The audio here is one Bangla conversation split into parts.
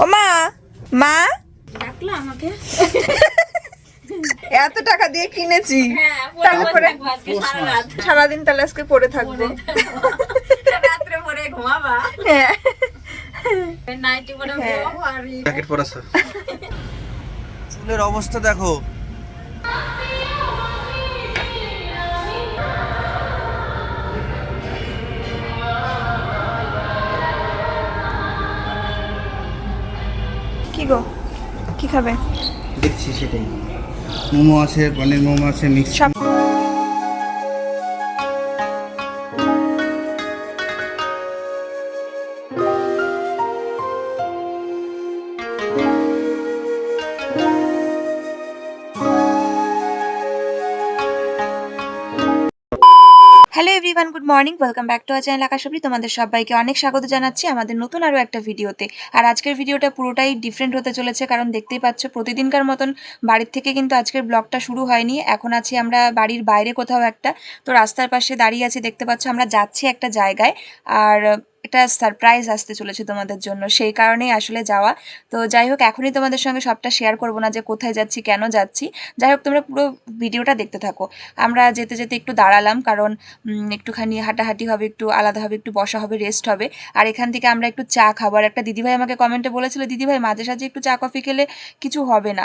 ও মা মা? ডাকলো আমাকে। এত টাকা দিয়ে কিনেছি। হ্যাঁ পরে তারপরে থাকব আজকে সারা রাত। সারাদিন তাহলে আজকে পরে থাকব। রাত্রে পরে ঘুমাবা। হ্যাঁ। নাইটি পরে চুলের অবস্থা দেখো। কি গো? কি খাবে? দেখছি সেটাই। মোমো আছে পনির মোমো আছে mix morning welcome back to our channel আকাশবী তোমাদের সবাইকে অনেক স্বাগত জানাচ্ছি আমাদের নতুন আরও একটা ভিডিওতে। আর আজকের ভিডিওটা পুরোটাই ডিফারেন্ট হতে চলেছে, কারণ দেখতেই পাচ্ছ প্রতিদিনকার মতন বাড়ির থেকে কিন্তু আজকের ব্লগটা শুরু হয়নি। এখন আছি আমরা বাড়ির বাইরে কোথাও একটা, তো রাস্তার পাশে দাঁড়িয়ে আছি, দেখতে পাচ্ছ আমরা যাচ্ছি একটা জায়গায়। আর একটা সারপ্রাইজ আসতে চলেছে তোমাদের জন্য, সেই কারণেই আসলে যাওয়া। তো যাই হোক, এখনই তোমাদের সঙ্গে সবটা শেয়ার করব না যে কোথায় যাচ্ছি, কেন যাচ্ছি। যাই হোক, তোমরা পুরো ভিডিওটা দেখতে থাকো। আমরা যেতে যেতে একটু দাঁড়ালাম, কারণ একটুখানি হাঁটাহাঁটি হবে, একটু আলাদা হবে, একটু বসা হবে রেস্ট হবে। আর এখান থেকে আমরা একটু চা খাব। আর একটা দিদিভাই আমাকে কমেন্টে বলেছিল, দিদিভাই, মাঝে সাঝে একটু চা কফি খেলে কিছু হবে না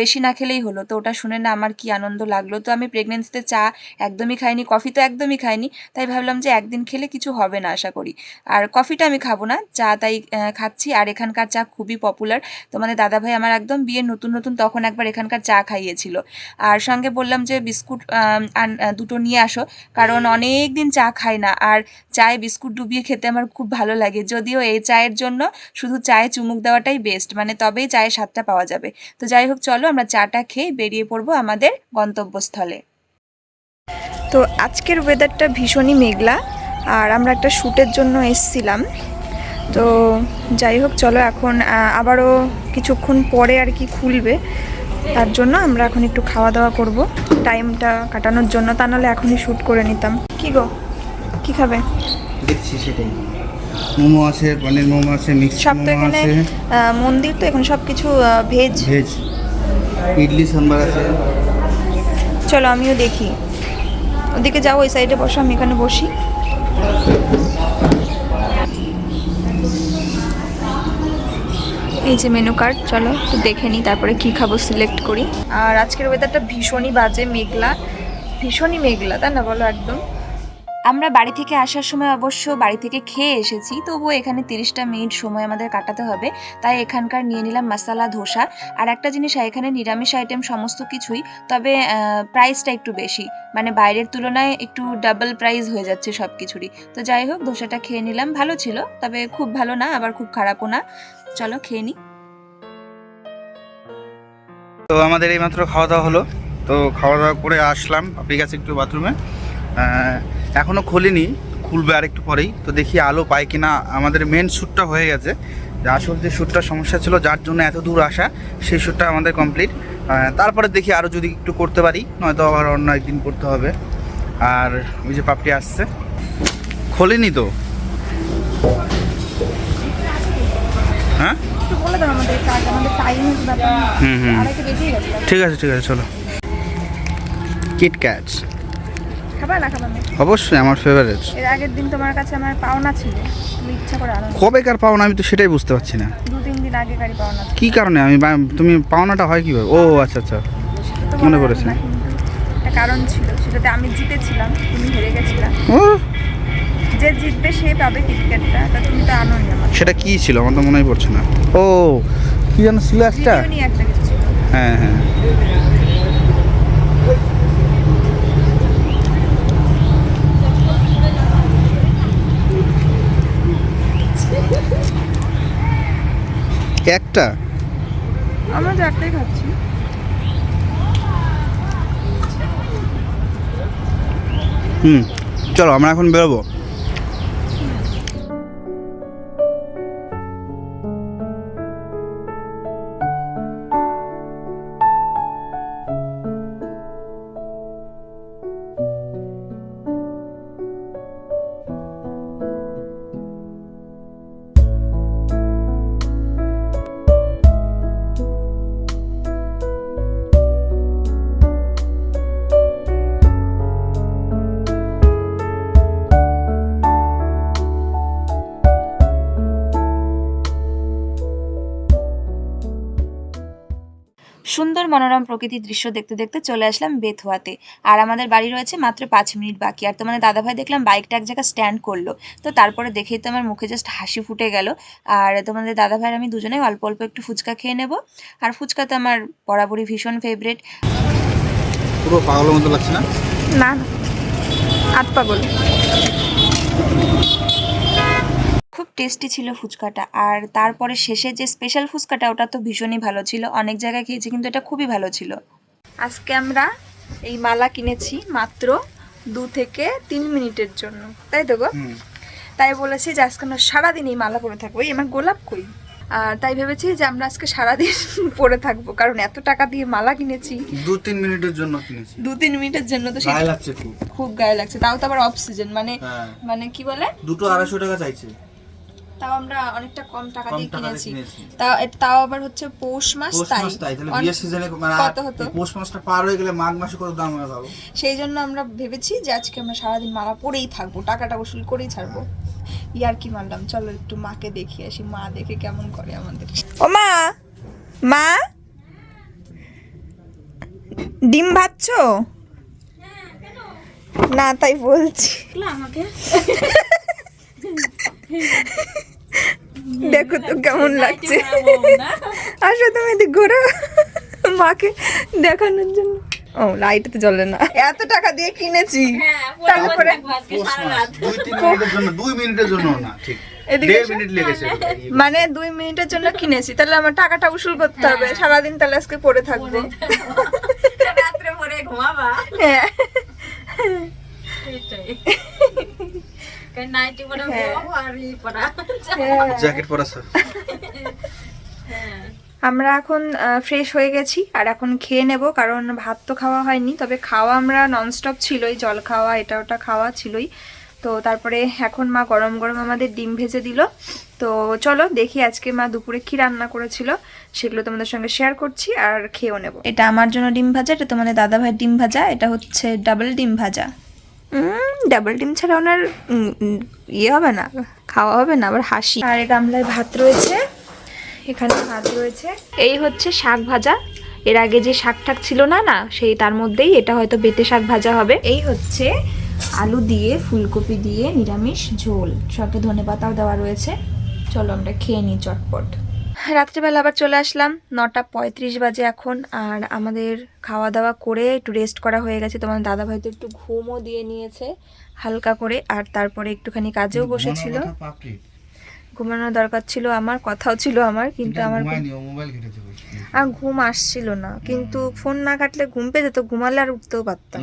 বেশি না খেলেই হলো। তো ওটা শুনে না আমার কি আনন্দ লাগল। তো আমি প্রেগনেন্সিতে চা একদমই খাইনি কফি তো একদমই খাইনি, তাই ভাবলাম যে একদিন খেলে কিছু হবে না, আশা করি। আর কফিটা আমি খাব না চা তাই খাচ্ছি। আর এখানকার চা খুবই পপুলার তোমাদের দাদাভাই আমার একদম বিয়ের নতুন নতুন তখন একবার এখানকার চা খাইয়েছিল। আর সঙ্গে বললাম যে বিস্কুট দুটো নিয়ে আসো কারণ অনেক দিন চা খাই না। আর চায়ে বিস্কুট ডুবিয়ে খেতে আমার খুব ভালো লাগে। যদিও এই চায়ের জন্য শুধু চায়ে চুমুক দেওয়াটাই বেস্ট মানে তবেই চায়ের স্বাদটা পাওয়া যাবে। তো যাই হোক চলো আমরা চাটা খেয়ে বেরিয়ে পড়ব আমাদের গন্তব্যস্থলে। তো আজকের ওয়েদারটা ভীষণই মেঘলা। আর আমরা একটা শ্যুটের জন্য এসছিলাম। তো যাই হোক চলো এখন আবারও কিছুক্ষণ পরে আর কি খুলবে। তার জন্য আমরা এখন একটু খাওয়া দাওয়া করব। টাইমটা কাটানোর জন্য। তা নাহলে এখনই শ্যুট করে নিতাম। কি গো? কি খাবে? দেখছি সেটাই। মোমো আছে পনির মোমো আছে মিক্স সব তো এখানে মন্দির তো এখন সব কিছু ভেজ। ভেজ। ইডলি সাম্বার আছে। চলো আমিও দেখি। ওদিকে যাও ওই সাইডে বসো আমি এখানে বসি। এই যে মেনু কার্ড চলো দেখে নিই, তারপরে কি খাব সিলেক্ট করি। আর আজকের ওয়েদারটা ভীষণই বাজে, মেঘলা। ভীষণই মেঘলা, তাই না বলো একদম? আমরা বাড়ি থেকে আসার সময় অবশ্য বাড়ি থেকে খেয়ে এসেছি, তবুও এখানে তিরিশটা মিনিট সময় আমাদের কাটাতে হবে। তাই এখানকার নিয়ে নিলাম মশালা ধোসা। আর একটা জিনিস এখানে নিরামিষ আইটেম সমস্ত কিছুই, তবে প্রাইসটা একটু বেশি। মানে বাইরের তুলনায় একটু ডাবল প্রাইস হয়ে যাচ্ছে সব কিছুরই তো যাই হোক, ধোসাটা খেয়ে নিলাম। ভালো ছিল, তবে খুব ভালো না, আবার খুব খারাপও না। চলো খেয়ে নিই তো আমাদের এইমাত্র খাওয়া দাওয়া হলো। তো খাওয়া দাওয়া করে আসলাম আপনি কাছে একটু বাথরুমে। এখনও খুলিনি, খুলবে আর একটু পরেই। তো দেখি আলো পাই কিনা। আমাদের মেন শ্যুটটা হয়ে গেছে। আসল যে শ্যুটটার সমস্যা ছিল, যার জন্য এত দূর আসা, সেই শ্যুটটা আমাদের কমপ্লিট তারপরে দেখি আরও যদি একটু করতে পারি, নয়তো আবার অন্য একদিন করতে হবে। আর ওই যে পাপড়ি আসছে। খোলেনি তো। হ্যাঁ? একটু বলে দাও আমাদের আমাদের টাইম ব্যাপার। হুম হুম। একটু বেশি গেছে। ঠিক আছে ঠিক আছে চলো। কিটক্যাট খাবার না খাবার অবশ্যই আমার ফেভারিট এর আগের দিন তোমার কাছে আমার পাওনা ছিল তুমি ইচ্ছা করে আনো। কবেকার পাওনা আমি তো সেটাই বুঝতে পারছি না। দু তিন দিন আগে গাড়ি পাওনা কি কারণে? আমি তুমি পাওনাটা হয় কীভাবে? ও আচ্ছা আচ্ছা। মনে পড়েছে। কারণ ছিল। সেটাতে আমি জিতেছিলাম তুমি হেরে গেছিলাম যে জিতবে সে পাবে টিকিটটা তা তুমি তো আনোই আমার সেটা কি ছিল? আমার তো মনেই পড়ছে না। ও কি যেন ছিল একটা? ভিডিও একটা কিছু ছিল। হ্যাঁ হ্যাঁ। একটা? আমরা চারটাই খাচ্ছি। হুম চলো আমরা এখন বেরোবো। সুন্দর মনোরম প্রকৃতির দৃশ্য দেখতে দেখতে চলে আসলাম বেথুয়াতে। আর আমাদের বাড়ি রয়েছে মাত্র পাঁচ মিনিট বাকি। আর তোমাদের দাদাভাই দেখলাম বাইকটা এক জায়গায় স্ট্যান্ড করল। তো তারপরে দেখেই তো আমার মুখে জাস্ট হাসি ফুটে গেল। আর তোমাদের দাদাভাই আমি দুজনেই অল্প অল্প একটু ফুচকা খেয়ে নেব। আর ফুচকা তো আমার বরাবরই ভীষণ ফেভারিট পুরো পাগলের মতো লাগছে না? না আত পাগল। টেস্টি ছিল ফুচকাটা। আর তারপরে শেষে যে স্পেশাল ফুচকাটা ওটা তো ভীষণই ভালো ছিল। অনেক জায়গায় খেয়েছি কিন্তু এটা খুবই ভালো ছিল। আজকে আমরা এই মালা কিনেছি মাত্র দু থেকে তিন মিনিটের জন্য। তাই তো গো? তাই বলেছি যে আজকে আমরা সারাদিন এই মালা পরে থাকব। এই আমার গোলাপ কই? আর তাই ভেবেছি যে আমরা আজকে সারাদিন পরে থাকব। কারণ এত টাকা দিয়ে মালা কিনেছি। দু তিন মিনিটের জন্য কিনেছি। দু তিন মিনিটের জন্য তো গায়ে লাগছে খুব। খুব গায়ে লাগছে। তাও তো আবার অফ সিজন মানে হ্যাঁ। মানে কি বলে? দুটো আড়াইশো টাকা চাইছে। তাও আমরা অনেকটা কম টাকা দিয়ে কিনেছি। তাও তাও আবার হচ্ছে পৌষ মাস পৌষ তাই তাহলে বিয়ের সিজনে মানে কত হতো? পৌষ মাসটা পার হয়ে গেলে মাঘ মাসে কত দাম হয়ে যাব? সেই জন্য আমরা ভেবেছি যে আজকে আমরা সারাদিন মালা পরেই থাকব টাকাটা উসুল করেই ছাড়বো। ইয়ার কি মানলাম? চলো একটু মাকে দেখি আসি মা দেখে কেমন করে আমাদের। ও মা! মা! ডিম ভাজছ? না তাই বলছি। আমাকে? দেখো তো কেমন লাগছে। আসো তুমি এদিক ঘোরো। মাকে দেখানোর জন্য। ও লাইট তো জ্বলে না। এত টাকা দিয়ে কিনেছি। হ্যাঁ তারপরে থাকব আজকে পৌষ সারা মাস রাত। দুই মিনিটের জন্য দুই মিনিটের জন্য না ঠিক। এদিকে দেড় এসো। মিনিট লেগেছে। মানে দুই মিনিটের জন্য কিনেছি। তাহলে আমার টাকাটা উসুল করতে হবে। হ্যাঁ। সারাদিন তাহলে আজকে পরে থাকব। রাত্রে পরে ঘুমাবা। হ্যাঁ। নাইটি পরে হ্যাঁ। আর ই পরা জ্যাকেট পরা স্যার হ্যাঁ। আমরা এখন ফ্রেশ হয়ে গেছি আর এখন খেয়ে নেব কারণ ভাত তো খাওয়া হয়নি তবে খাওয়া আমরা ননস্টপ ছিলই জল খাওয়া এটা ওটা খাওয়া ছিলই। তো তারপরে এখন মা গরম গরম আমাদের ডিম ভেজে দিল। তো চলো দেখি আজকে মা দুপুরে কি রান্না করেছিল সেগুলো তোমাদের সঙ্গে শেয়ার করছি আর খেয়েও নেব। এটা আমার জন্য ডিম ভাজা এটা তোমাদের দাদা ভাইয়ের ডিম ভাজা এটা হচ্ছে ডাবল ডিম ভাজা। ডাবল ডিম ছাড়া ওনার ইয়ে হবে না, খাওয়া হবে না, আবার হাসি। আর গামলায় ভাত রয়েছে, এখানে ভাত রয়েছে। এই হচ্ছে শাক ভাজা। এর আগে যে শাক ঠাক ছিল না না, সেই তার মধ্যেই এটা হয়তো বেতে শাক ভাজা হবে। এই হচ্ছে আলু দিয়ে, ফুলকপি দিয়ে নিরামিষ ঝোল। সঙ্গে ধনে পাতাও দেওয়া রয়েছে। চলো আমরা খেয়ে নিই চটপট। রাত্রিবেলা আবার চলে আসলাম। নটা পঁয়ত্রিশ বাজে এখন আর আমাদের খাওয়া দাওয়া করে একটু রেস্ট করা হয়ে গেছে। তোমার দাদা ভাই তো একটু ঘুমও দিয়ে নিয়েছে হালকা করে আর তারপরে একটুখানি কাজেও বসেছিল। ঘুমানোর দরকার ছিল আমার কথাও ছিল আমার কিন্তু আমার মোবাইল ঘেটেছে। আর ঘুম আসছিল না। কিন্তু ফোন না কাটলে ঘুম পেয়ে যেত ঘুমালে আর উঠতেও পারতাম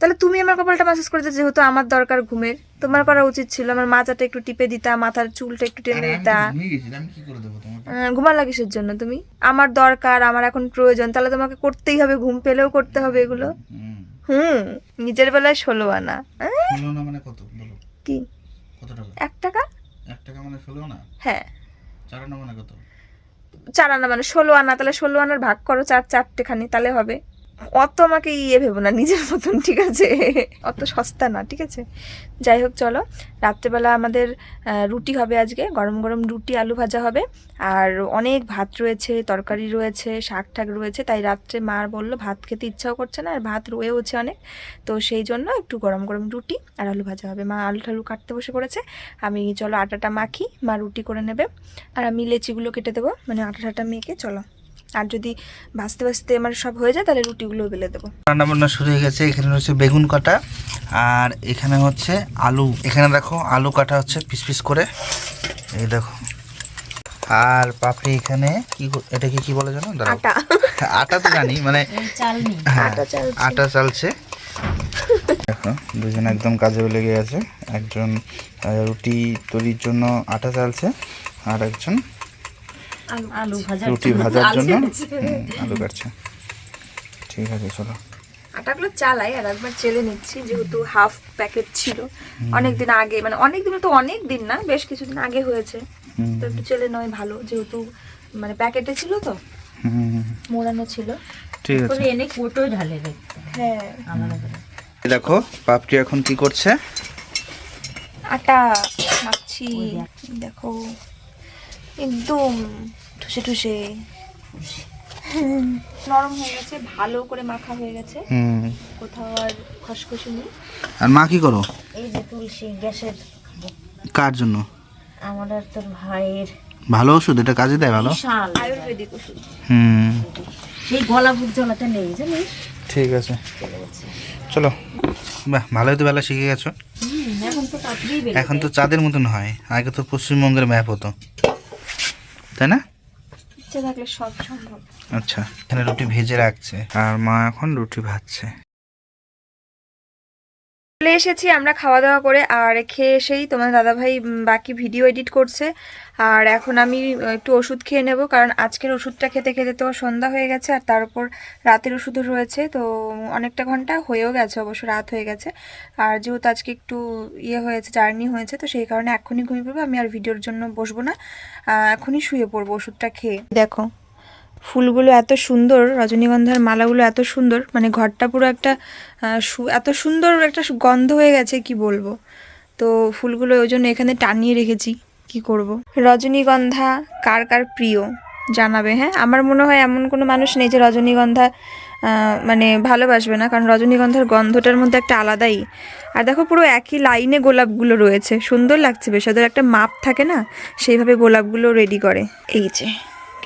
তাহলে তুমি আমার কপালটা মেসেজ করে দিতে যেহেতু আমার দরকার ঘুমের। তোমার করা উচিত ছিল আমার মাথাটা একটু টিপে দিতা মাথার চুলটা একটু টেনে দিতা। ঘুমালা কিসের জন্য তুমি। আমার দরকার আমার এখন প্রয়োজন তাহলে তোমাকে করতেই হবে ঘুম পেলেও করতে হবে এগুলো। হুম। নিজের বেলায় ষোলো আনা। মানে কত? বলো। কি? কত টাকা? এক টাকা? এক টাকা মানে ষোলো না হ্যাঁ। চার আনা মানে কত? চার আনা মানে ষোলো আনা তাহলে ষোলো আনার ভাগ করো চার চারটেখানি তাহলে হবে। অত আমাকে ইয়ে ভেবো না, নিজের মতন, ঠিক আছে? অত সস্তা না, ঠিক আছে? যাই হোক, চলো। রাত্রেবেলা আমাদের রুটি হবে আজকে, গরম গরম রুটি, আলু ভাজা হবে। আর অনেক ভাত রয়েছে, তরকারি রয়েছে, শাক ঠাক রয়েছে, তাই রাত্রে মা বলল ভাত খেতে ইচ্ছাও করছে না, আর ভাত রয়েওছে অনেক। তো সেই জন্য একটু গরম গরম রুটি আর আলু ভাজা হবে। মা আলু ঠালু কাটতে বসে পড়েছে। আমি, চলো আটাটা মাখি, মা রুটি করে নেবে। আর আমি লেচিগুলো কেটে দেবো মানে আটা টাটা মেখে, চলো। আর যদি ভাজতে ভাজতে আমার সব হয়ে যায় তাহলে রুটিগুলো বেলে দেবো। রান্না বান্না শুরু হয়ে গেছে। এখানে রয়েছে বেগুন কাটা আর এখানে হচ্ছে আলু। এখানে দেখো আলু কাটা হচ্ছে পিস পিস করে। এই দেখো। আর পাপড়ি এখানে কি এটাকে কি বলে জানো? আটা। আটা তো জানি মানে হ্যাঁ আটা চালছে। আটা চালছে। দেখো দুজন একদম কাজে লেগে গেছে। একজন রুটি তৈরির জন্য আটা চালছে আর একজন আলু ভাজা রুটি ভাজার জন্য? আলু কাটছে। ঠিক আছে চলো। আটাগুলো চালাই আর একবার চেলে নিচ্ছি যেহেতু হাফ প্যাকেট ছিল। অনেক দিন আগে মানে অনেক দিন তো অনেক দিন না বেশ কিছুদিন আগে হয়েছে। তো একটু চেলে নয় ভালো যেহেতু মানে প্যাকেটে ছিল তো। মোড়ানো ছিল। ঠিক আছে। এনে কোটো ঢালে হ্যাঁ। দেখো পাপড়ি এখন কি করছে? আটা মাখছি। দেখো। একদম ঠুসে ঠুসে। নরম হয়ে গেছে ভালো করে মাখা হয়ে গেছে। কোথাও আর খসখসে নেই। আর মা কি করো? এই যে তুলসী গ্যাসের কার জন্য? আমার আর তোর ভাইয়ের। ভালো ওষুধ? এটা কাজে দেয় ভালো? আয়ুর্বেদিক ওষুধ। হুম। সেই গলা বুক জ্বালাতে নেই জানিস? ঠিক আছে। চলো বাহ ভালোই তো বেলা শিখে গেছো। এখন তো এখন তো চাঁদের মতন হয়। আগে তো পশ্চিমবঙ্গের ম্যাপ হতো। তাই না? ইচ্ছে থাকলে সব সম্ভব। আচ্ছা এখানে রুটি ভেজে রাখছে। আর মা এখন রুটি ভাজছে। চলে এসেছি, আমরা খাওয়া দাওয়া করে আর খেয়ে এসেই তোমার দাদাভাই বাকি ভিডিও এডিট করছে। আর এখন আমি একটু ওষুধ খেয়ে নেব, কারণ আজকের ওষুধটা খেতে খেতে তো সন্ধ্যা হয়ে গেছে আর তার উপর রাতের ওষুধও রয়েছে। তো অনেকটা ঘণ্টা হয়েও গেছে, অবশ্য রাত হয়ে গেছে। আর যেহেতু আজকে একটু ইয়ে হয়েছে, জার্নি হয়েছে, তো সেই কারণে এখনই ঘুমিয়ে পড়ব। আমি আর ভিডিওর জন্য বসবো না এখনই শুয়ে পড়ব ওষুধটা খেয়ে। দেখো ফুলগুলো এত সুন্দর, রজনীগন্ধার মালাগুলো এত সুন্দর মানে ঘরটা পুরো একটা এত সুন্দর একটা গন্ধ হয়ে গেছে, কি বলব? তো ফুলগুলো ওই জন্য এখানে টানিয়ে রেখেছি, কি করব? রজনীগন্ধা কার কার প্রিয়? জানাবে হ্যাঁ? আমার মনে হয় এমন কোনো মানুষ নেই যে রজনীগন্ধা মানে ভালোবাসবে না, কারণ রজনীগন্ধার গন্ধটার মধ্যে একটা আলাদাই। আর দেখো পুরো একই লাইনে গোলাপগুলো রয়েছে, সুন্দর লাগছে বেশ, ওদের একটা মাপ থাকে না? সেইভাবে গোলাপগুলো রেডি করে। এই যে।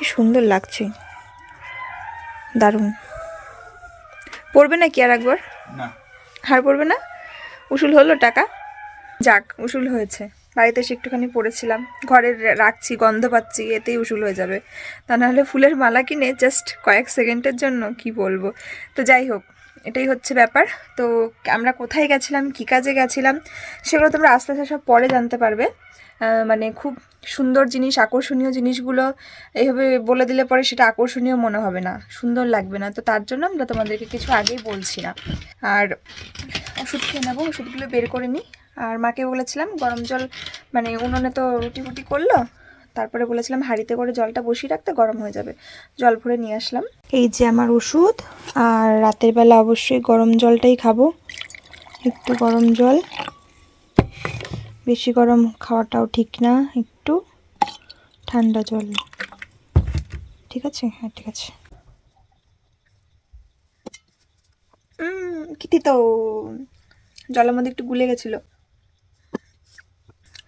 কি সুন্দর লাগছে। দারুণ। পড়বে না কি আর একবার? আর পড়বে না? উসুল হলো টাকা? যাক উসুল হয়েছে। বাড়িতে এসে একটুখানি পড়েছিলাম। ঘরে রাখছি গন্ধ পাচ্ছি এতেই উসুল হয়ে যাবে। তা নাহলে ফুলের মালা কিনে জাস্ট কয়েক সেকেন্ডের জন্য কি বলব? তো যাই হোক এটাই হচ্ছে ব্যাপার। তো আমরা কোথায় গেছিলাম কী কাজে গেছিলাম সেগুলো তোমরা আস্তে আস্তে সব পরে জানতে পারবে। মানে খুব সুন্দর জিনিস, আকর্ষণীয় জিনিসগুলো এইভাবে বলে দিলে পরে সেটা আকর্ষণীয় মনে হবে না, সুন্দর লাগবে না। তো তার জন্য আমরা তোমাদেরকে কিছু আগেই বলছি না। আর ওষুধ খেয়ে নেব, ওষুধগুলো বের করে নিই। আর মাকে বলেছিলাম গরম জল মানে উনুনে তো রুটি ফুটি করল, তারপরে বলেছিলাম হাঁড়িতে করে জলটা বসিয়ে রাখতে, গরম হয়ে যাবে। জল ভরে নিয়ে আসলাম। এই যে আমার ওষুধ, আর রাতের বেলা অবশ্যই গরম জলটাই খাব। একটু গরম জল। বেশি গরম খাওয়াটাও ঠিক না, একটু ঠান্ডা জল। ঠিক আছে? হ্যাঁ ঠিক আছে। কি তো, জলের মধ্যে একটু গুলে গেছিল।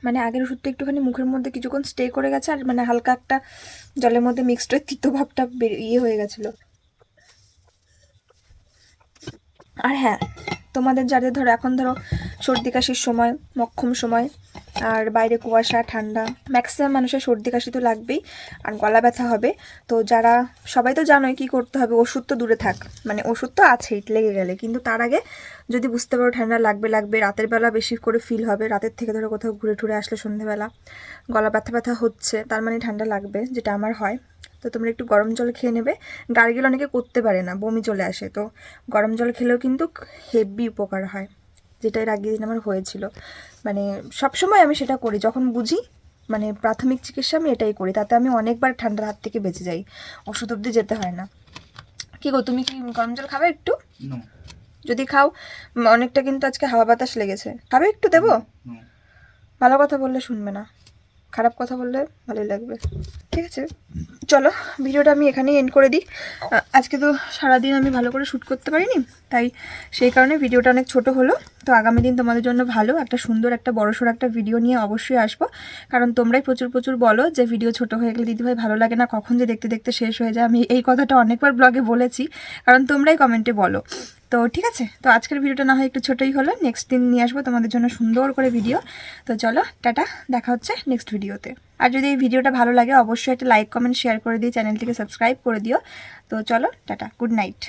মানে আগের ওষুধটা একটুখানি মুখের মধ্যে কিছুক্ষণ স্টে করে গেছে, আর মানে হালকা একটা জলের মধ্যে মিক্সড হয়ে তিতো ভাবটা ইয়ে হয়ে গেছিল। আর হ্যাঁ তোমাদের যাদের ধরো, এখন ধরো সর্দি কাশির সময়, মক্ষম সময়, আর বাইরে কুয়াশা, ঠান্ডা ম্যাক্সিমাম মানুষের সর্দি কাশি তো লাগবেই, আর গলা ব্যথা হবে। তো যারা, সবাই তো জানোই কি করতে হবে, ওষুধ তো দূরে থাক। মানে ওষুধ তো আছেই, লেগে গেলে। কিন্তু তার আগে যদি বুঝতে পারো ঠান্ডা লাগবে লাগবে, রাতের বেলা বেশি করে ফিল হবে, রাতের থেকে ধরো কোথাও ঘুরে টুরে আসলে সন্ধেবেলা, গলা ব্যথা ব্যথা হচ্ছে, তার মানে ঠান্ডা লাগবে, যেটা আমার হয়। তো তোমরা একটু গরম জল খেয়ে নেবে। গার্গিল অনেকে করতে পারে না বমি চলে আসে। তো গরম জল খেলেও কিন্তু হেভি উপকার হয় যেটা এর আগের দিন আমার হয়েছিল। মানে সবসময় আমি সেটা করি যখন বুঝি মানে প্রাথমিক চিকিৎসা আমি এটাই করি তাতে আমি অনেকবার ঠান্ডার হাত থেকে বেঁচে যাই ওষুধ অব্দি যেতে হয় না। কি গো তুমি কি গরম জল খাবে একটু? যদি খাও অনেকটা কিন্তু আজকে হাওয়া বাতাস লেগেছে। খাবে একটু দেবো? ভালো কথা বললে শুনবে না। খারাপ কথা বললে ভালোই লাগবে। ঠিক আছে? চলো, ভিডিওটা আমি এখানেই এন্ড করে দিই। আজকে তো সারাদিন আমি ভালো করে শ্যুট করতে পারিনি, তাই সেই কারণে ভিডিওটা অনেক ছোট হলো। তো আগামী দিন তোমাদের জন্য ভালো, একটা সুন্দর, একটা বড়সড় একটা ভিডিও নিয়ে অবশ্যই আসব। কারণ তোমরাই প্রচুর প্রচুর বলো যে ভিডিও ছোট হয়ে গেলে দিদিভাই ভালো লাগে না, কখন যে দেখতে দেখতে শেষ হয়ে যায়। আমি এই কথাটা অনেকবার ব্লগে বলেছি, কারণ তোমরাই কমেন্টে বলো। তো ঠিক আছে, তো আজকের ভিডিওটা না হয় একটু ছোটোই হলো। নেক্সট দিন নিয়ে আসব তোমাদের জন্য সুন্দর করে ভিডিও তো চলো, টাটা, দেখা হচ্ছে নেক্সট ভিডিওতে আর যদি এই ভিডিওটা ভালো লাগে, অবশ্যই একটা লাইক কমেন্ট শেয়ার করে দিই চ্যানেলটিকে সাবস্ক্রাইব করে দিও। তো চলো, টাটা গুড নাইট